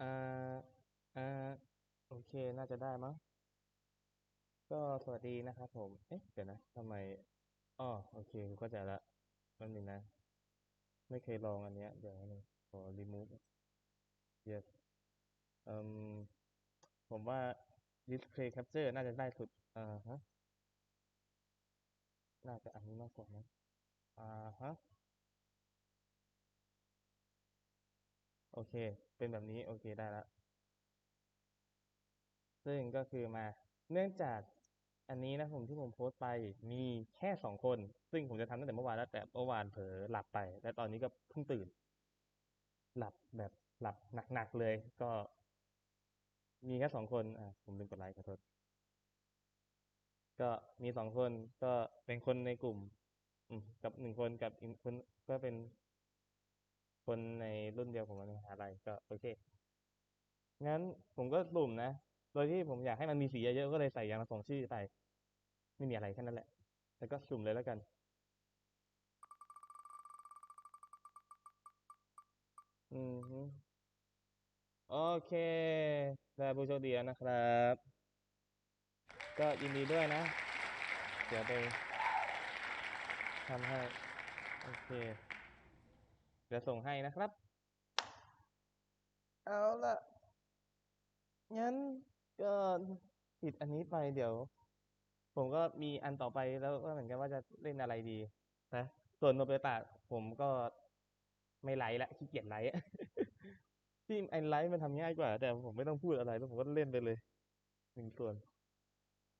อ่าอ่าโอเค น่าจะได้มั้ง ก็สวัสดีนะครับผม เอ๊ะ เดี๋ยวนะทำไมอ๋อโอเคผมเข้าใจละมันนึงนะ ไม่เคยลองอันเนี้ย เดี๋ยวนึงขอ remove yes เอ่มผมว่า display capture น่าจะได้สุด อ่าฮะ น่าจะอันนี้มากกว่านะอ่าฮะ โอเค เป็นแบบนี้ โอเค ได้แล้วซึ่งก็คือมา เนื่องจากอันนี้นะผมที่ผมโพสต์ไปมีแค่สองคน ซึ่งผมจะทำตั้งแต่เมื่อวานแล้วแต่เมื่อวานเผลอหลับไป และตอนนี้ก็เพิ่งตื่น หลับแบบหลับหนักๆเลย ก็ มีแค่สองคนอ่าผมลืมกดไลค์ขอโทษก็มีสองคนก็เป็นคนในกลุ่มกับหนึ่งคนกับอีกคนก็เป็น คนในรุ่นเดียวผมในมหาลัยก็โอเค งั้นผมก็สุ่มนะ โดยที่ผมอยากให้มันมีสีเยอะๆก็เลยใส่อย่างละสองชื่อไป ไม่มีอะไรแค่นั้นแหละ แล้วก็สุ่มเลยแล้วกัน อือโอเคได้ผู้โชคดีแล้วนะครับ ก็ยินดีด้วยนะ เดี๋ยวไปทำให้ โอเค เดี๋ยวส่งให้นะครับ เอาละงั้นก็ปิดอันนี้ไปเดี๋ยว ผมก็มีอันต่อไปแล้วก็เหมือนกันว่าจะเล่นอะไรดีนะส่วนโนเบตะผมก็ไม่ไลฟ์ละขี้เกียจไลฟ์ที่ไอไลฟ์มันทำง่ายกว่า แต่ผมไม่ต้องพูดอะไรแล้วผมก็เล่นไปเลยหนึ่งส่วน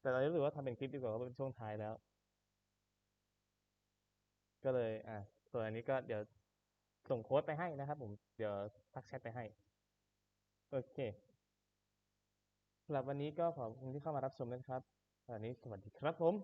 แต่ตอนนี้รู้สึกว่าทำเป็นคลิปดีกว่าเพราะเป็นช่วงท้ายแล้ว ก็เลย อะส่วนอันนี้ก็เดี๋ยว ส่งโค้ดไปให้นะครับ ผม เดี๋ยวทักแชทไปให้ โอเคสำหรับวันนี้ก็ขอบคุณที่เข้ามารับชมนะครับวันนี้สวัสดีครับผม